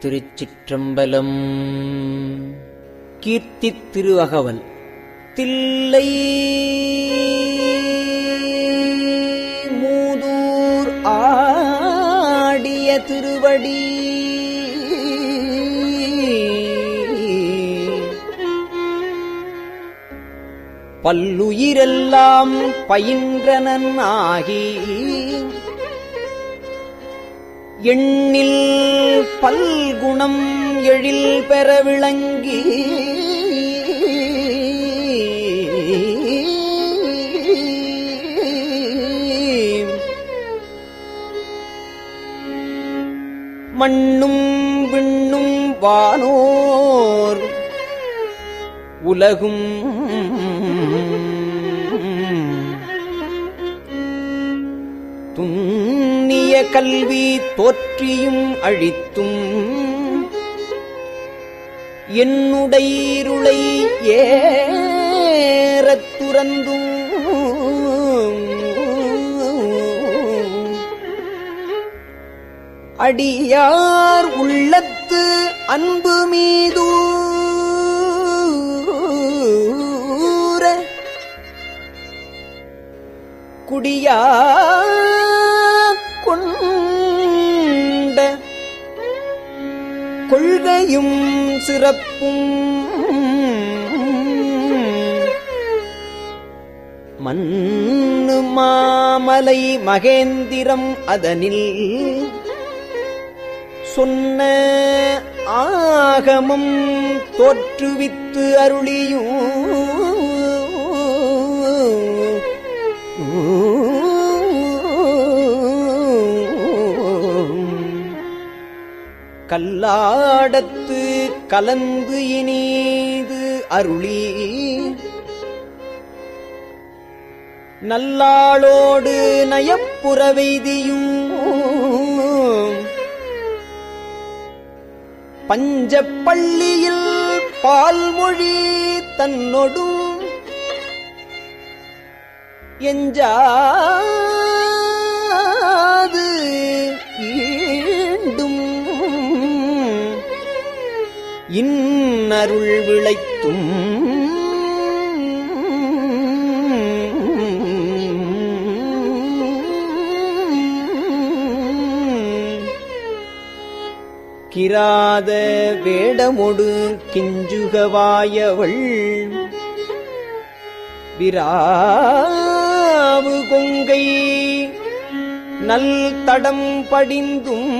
திருச்சிற்றம்பலம். கீர்த்தி திருவகவல். தில்லை மூதூர் ஆடிய திருவடி. பல்லுயிரெல்லாம் பயின்றனன் ஆகி எண்ணில் பல்குணம் எழில் பெற விளங்கி மண்ணும் விண்ணும் வானோர் உலகும் துன் கல்வி தோற்றியும் அழித்தும். என்னுடையிருளை ஏறத் துறந்தும். அடியார் உள்ளத்து அன்பு மீதூர குடியார் கொள்கையும் சிறப்பும். மண்ணு மாமலை மகேந்திரம் அதனில் சொன்ன ஆகமம் தோற்றுவித்து அருளியும் கல்லாடத்து கலந்து இனீது அருளி. நல்லாளோடு நயப்புறவெய்தியும் பஞ்சப்பள்ளியில் பால்மொழி தன்னொடும் எஞ்சாது ஈ இன்னருள் விளைத்தும். கிராத வேடமொடு கிஞ்சுகவாயவள் விராவு கொங்கை நல் தடம் படிந்தும்.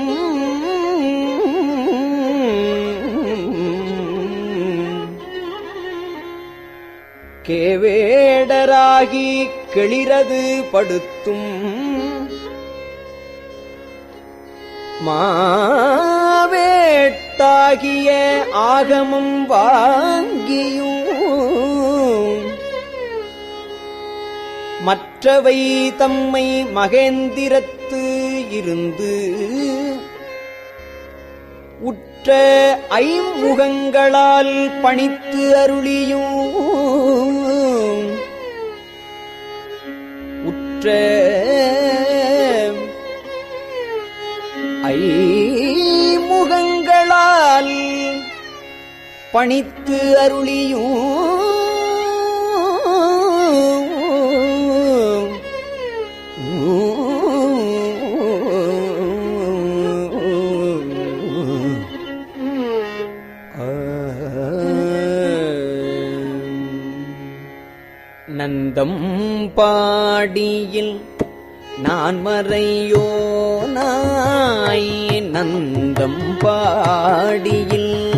கேவேடராகி கிளிரது படுத்தும் மாவேட்டாகிய ஆகமம் வாங்கியும். மற்றவை தம்மை மகேந்திரத்து இருந்து உற்ற ஐமுகங்களால் பணித்து அருளியும் உற்ற ஐமுகங்களால் பணித்து அருளியும். நந்தம் பாடி நான் மறையோ நாய் நந்தம் பாடியில்?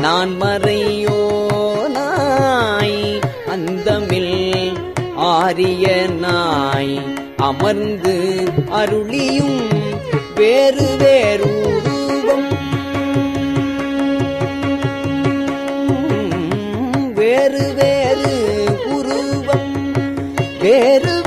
நான் மறையோ நாய் அந்தமில் ஆரிய நாய் அமர்ந்து அருளியும் வேறு வேறு வேறு வேறு உருவம். வேறு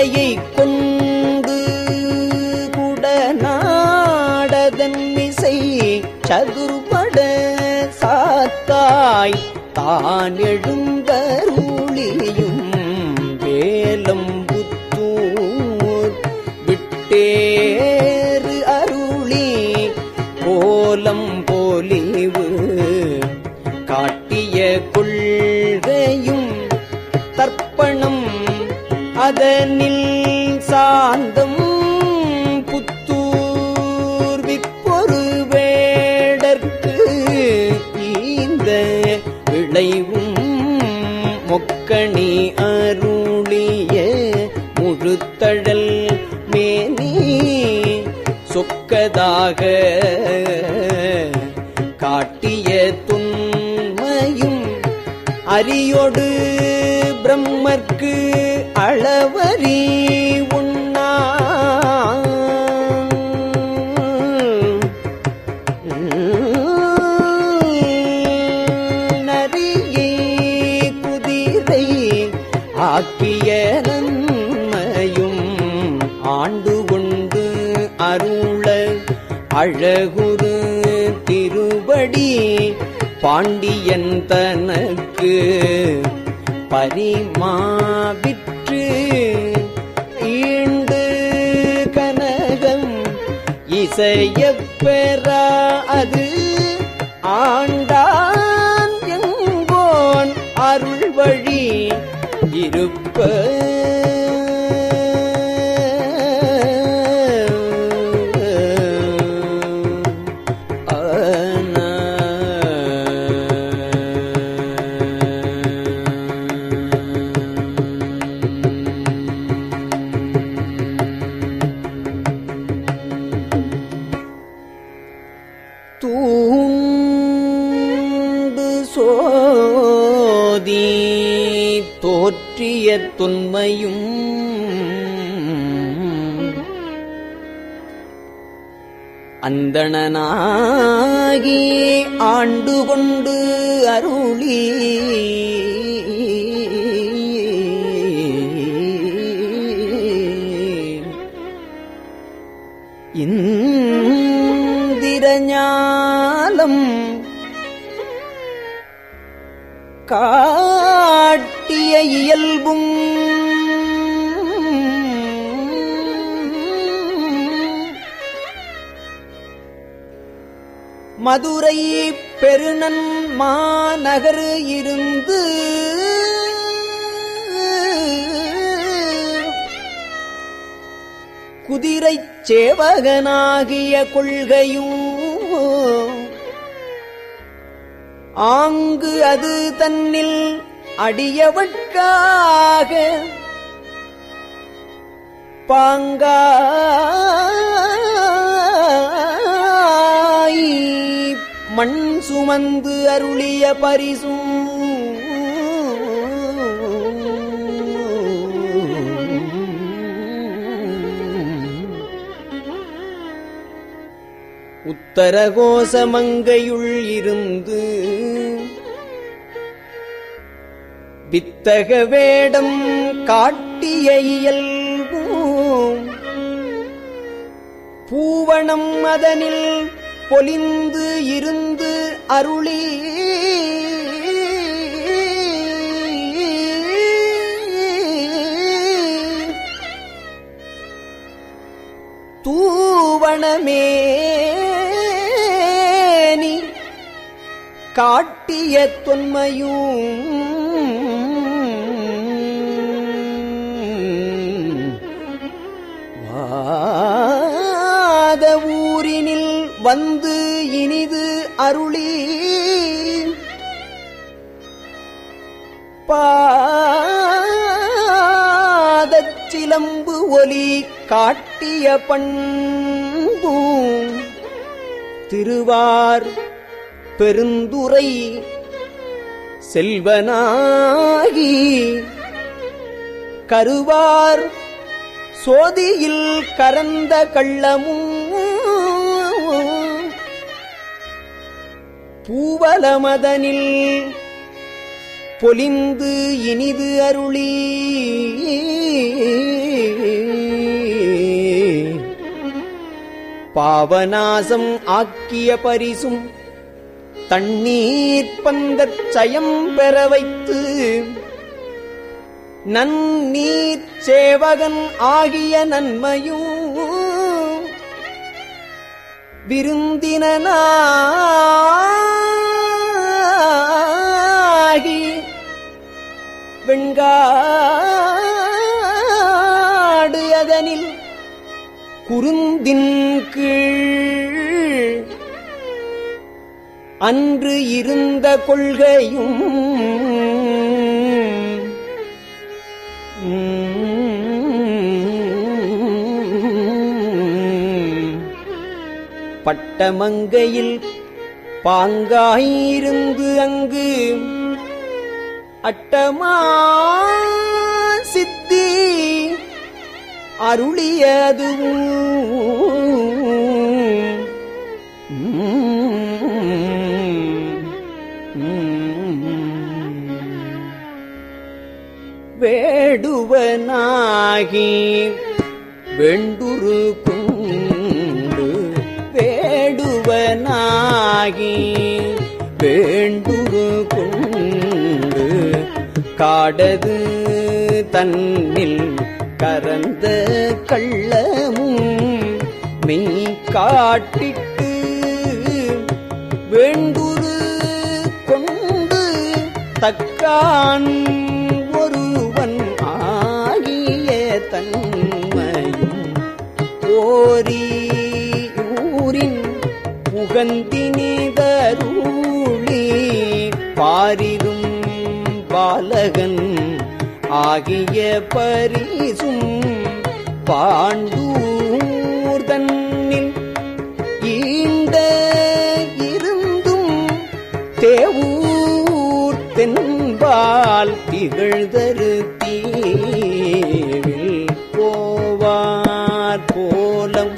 குதிரையை கொண்டு குடநாடதன் இசை சதுர்பட சாத்தாய் தான் எழும் காட்டியாக காட்டிய துன்மையும் அரியோடு பிரம்மர்க்கு அளவரீ அழகுரு திருவடி பாண்டியன் தனக்கு பரிமாவிற்று ஈண்டு கனகம் இசையப் பெறா அது ஆண்டான் எங்கோன் அருள் வழி இருப்ப அந்தணனாகி ஆண்டு கொண்டு அருளி. இந்திரஞாலம் காட்டிய இயல்பும் மதுரை பெருநன் மாநகர் இருந்து குதிரைச் சேவகனாகிய கொள்கையும் ஆங்கு அது தன்னில் அடியவட்காக பாங்கா சுமந்து அருளிய பரிசும். உத்தரகோசமங்கையுள் இருந்து வித்தக வேடம் காட்டிய இயல்பும். பூவணம் அதனில் பொலிந்து இருந்து அருளி. தூவணமேனி காட்டிய தொன்மையும் வாத ஊரினில் வந்து அருளி பாதச்சிலம்பு ஒலி காட்டிய பண்பும் திருவார் பெருந்துரை செல்வனாகி கருவார் சோதியில் கரந்த கள்ளமும் பூவலமதனில் பொலிந்து இனிது அருளி. பாவநாசம் ஆக்கிய பரிசும் தண்ணீர் பந்தச் சயம் பெற வைத்து நன்னீர் சேவகன் ஆகிய நன்மையும் விருந்தினாகி வெண்காடு அதனில் குருந்தின் கீழ் அன்று இருந்த கொள்கையும் பட்டமங்கையில் பாங்காயிருந்து அங்கு அட்டமா சித்தி அருளியதுவும். வேடுவனாகி வெண்டுரு குண்டு வேடுவனாகி வேண்டு காடது தன்னில் கரந்த கள்ளமும் மெய் காட்டிட்டு வேண்டுரு கொண்டு தக்கான் ஒருவன் ஆகிய தன்மையும் ஓரி ஊரின் புகந்தி மகன் ஆகிய பரிசும் பாண்டூர் தன்னில் ஈண்ட இருந்தும் தேவூர் தென்பால் திகழ்தரு போவார் போலம்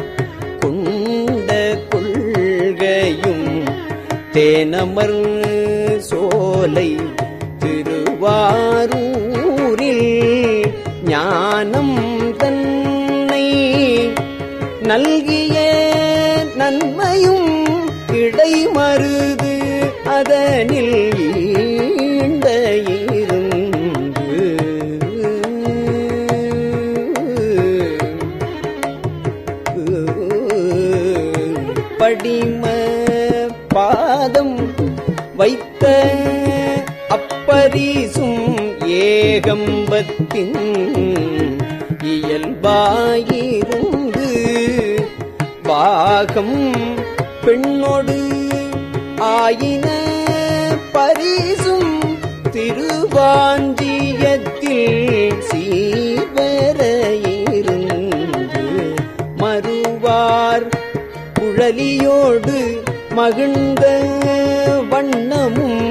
கொண்ட கொள்கையும் தேனமர் சோலை আমার ஏகம்பத்தின் இயல்பாயிருந்து பாகம் பெண்ணோடு ஆயின பரிசும் திருவாஞ்சியத்தில் சீவரையிருந்து மறுவார் குழலியோடு மகிழ்ந்த வண்ணமும்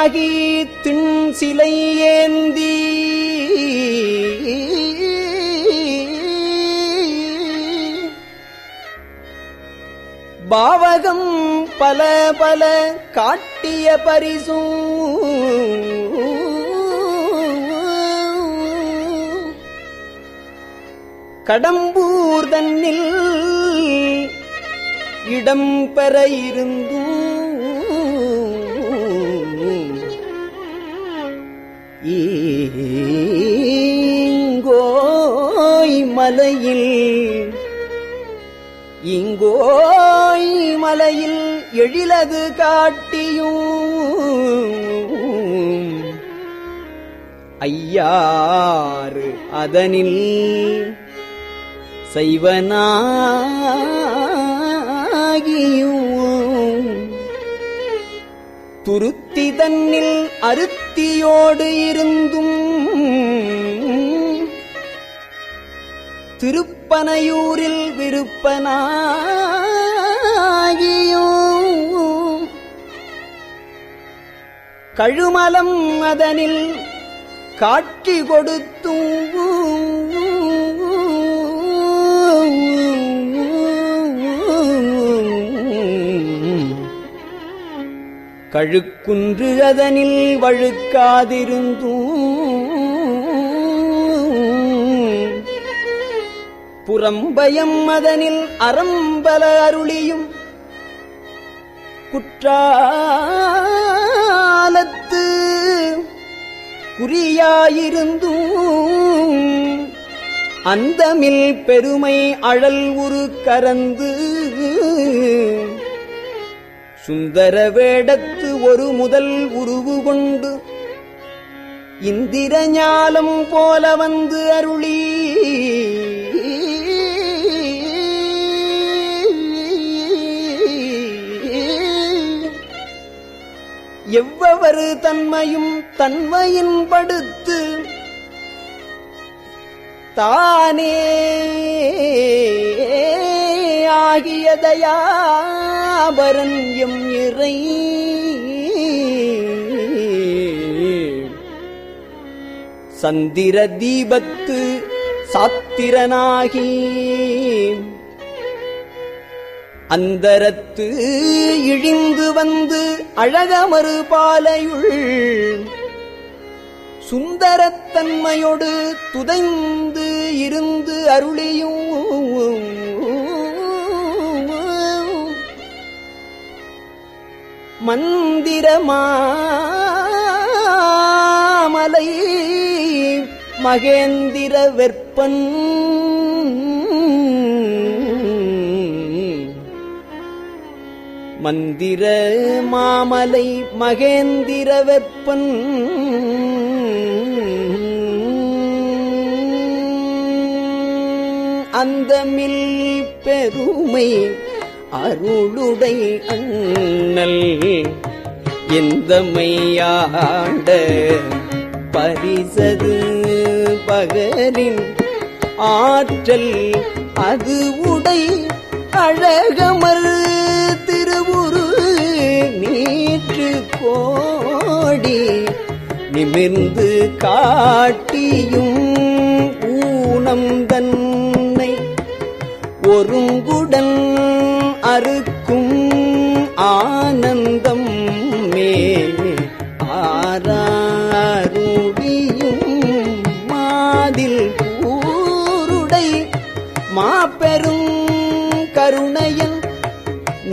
சேவகனாகி திண் சிலை ஏந்தி. பாவகம் பல பல காட்டிய பரிசும் கடம்பூர் தன்னில் இடம் பெற இருந்து ஈங்கோய் மலையில் இங்கோய் மலையில் எழிலது காட்டியும். ஐயாறு அதனில் செய்வனாகியும். துருத்தி தன்னில் அருத்தியோடு இருந்தும். திருப்பனையூரில் விருப்பனாகியும். கழுமலம் அதனில் காட்சி கொடுத்தும் கழுக்குன்று அதனில் வழுக்காதிருந்தும் புறம்பயம் அதனில் அறம்பல அருளியும் குற்றாலத்து குறியாயிருந்தும் அந்தமில் பெருமை அழல் உரு கரந்து. சுந்தர வேடத்து ஒரு முதல் உருவு கொண்டு இந்திர ஞாலம் போல வந்து அருளி. எவ்வவரு தன்மையும் தன்மையின் படுத்து தானே ஆகியதையாபரன் எம் இறை. சந்திர தீபத்து சாத்திரனாகி. அந்தரத்து இழிந்து வந்து அழகமறு பாலையுள். சுந்தரத்தன்மையோடு துதைந்து இருந்து அருளியும். மந்திரமாமலை மகேந்திர வெப்பன் மந்திர மாமலை மகேந்திர வெப்பன் அந்த மில் பெருமை அருளுடை அண்ணல். எந்தமையாண்ட பரிசது? பகரின் ஆற்றல் அது உடை அழகமர் திருவுரு நீற்று கோடி நிமிர்ந்து காட்டியும் ஊனம் தன்னை ஒருங்குடன் அறுக்கும் ஆனந்தம்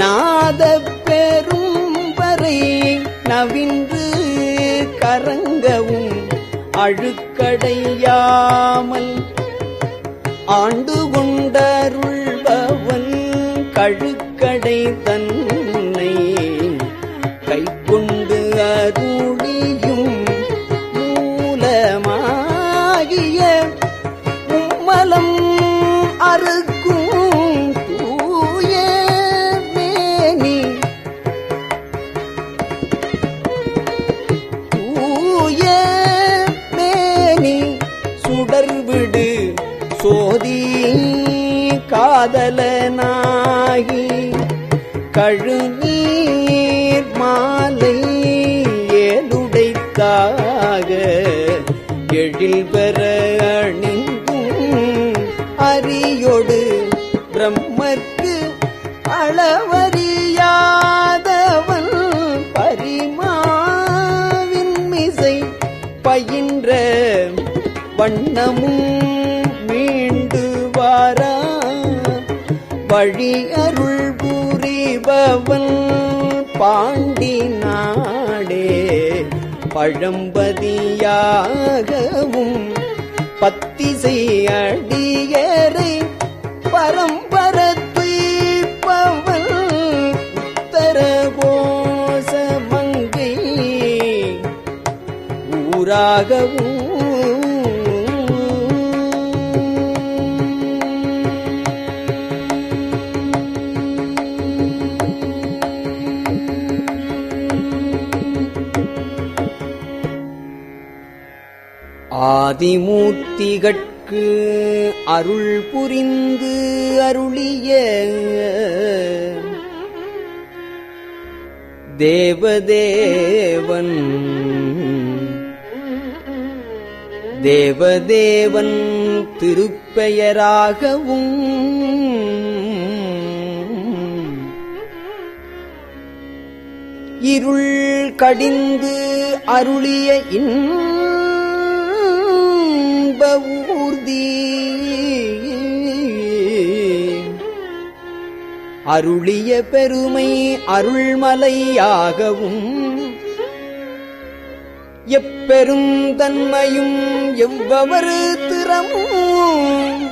நாத பெரும் வரை நவின்று கரங்கவும் அழுக்கடையாமல் ஆண்டு கொண்டருள் வண்ணமும் மீண்டு வாரா. வழி அருள் புரிபவன் பாண்டி நாடே. பழம்பதியாகவும் பத்திசை அடியரை. பரம்பரத்துய்பவன் உத்தர மங்கை. ஊராகவும் ஆதிமூர்த்திகட்கு அருள் புரிந்து அருளிய தேவதேவன் தேவதேவன் திருப்பெயராகவும் இருள் கடிந்து அருளிய இன்ப ஊர்தி. அருளிய பெருமை அருள்மலையாகவும் எப்பெரும் தன்மையும் எவ்வவரு திறமும்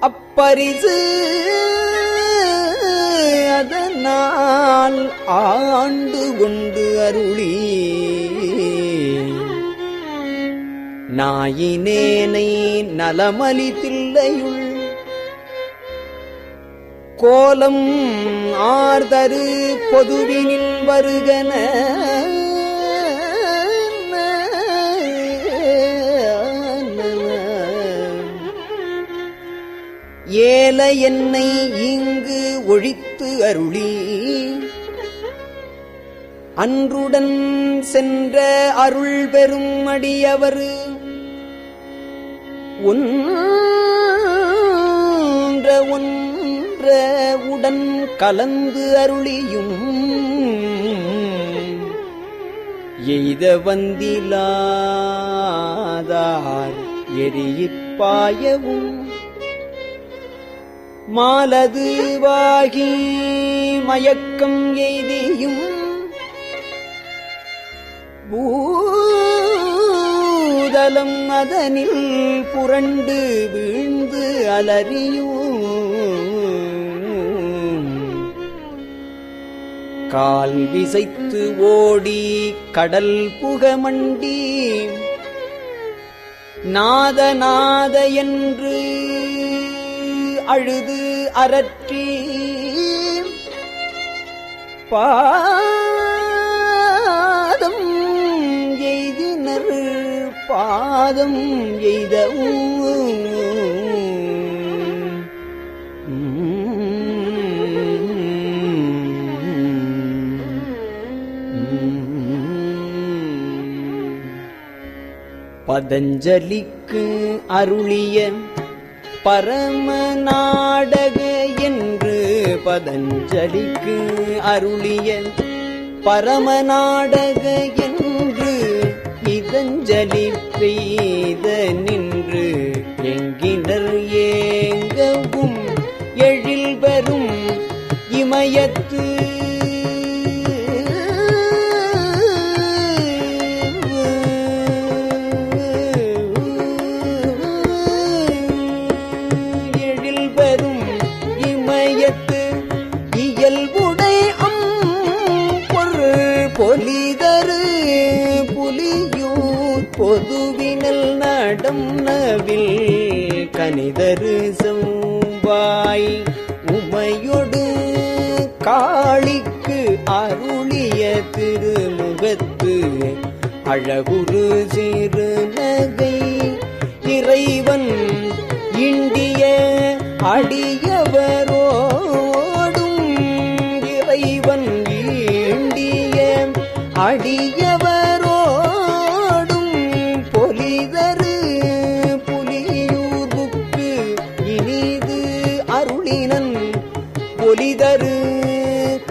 அப்பரிசு அதனால் ஆண்டு கொண்டு அருளி நாயினேனை நலமலி தில்லையுள் கோலம் ஆர்தரு பொதுவினில் வருகன. ஏல என்னை இங்கு ஒழித்து அருளி. அன்றுடன் சென்ற அருள் பெரும் அடியவரு. ஒன்ற ஒன்ற உடன் கலந்து அருளியும். எய்த வந்திலாதார் எரியிப்பாயவும் மாலது வாகி மயக்கம் எய்தியும். பூ அகலம் அதனில் புரண்டு வீழ்ந்து அலறியும் கால் விசைத்து ஓடி கடல் புகமண்டி. நாத நாத என்று அழுது அரற்றி. பா பாதம் எய்த பதஞ்சலிக்கு அருளிய பரம நாடக என்று பதஞ்சலிக்கு அருளிய பரம நாடக என்று இதஞ்சலி பெய்த நின்று எங்கினர் ஏங்கவும் எழில் வரும் இமயத் கனிதரு செவ்வாய் உமையொடு காளிக்கு அருளிய திருமுகத்து அழகுரு சிறு நகை இறைவன் இண்டிய அடியவர்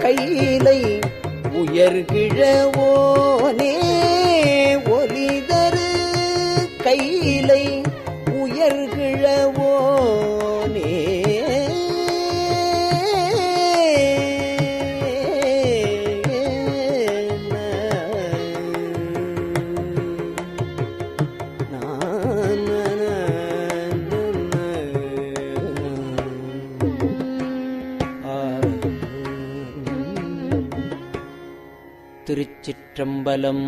கைலை உயர்கிழவோனே திருச்சிற்றம்பலம்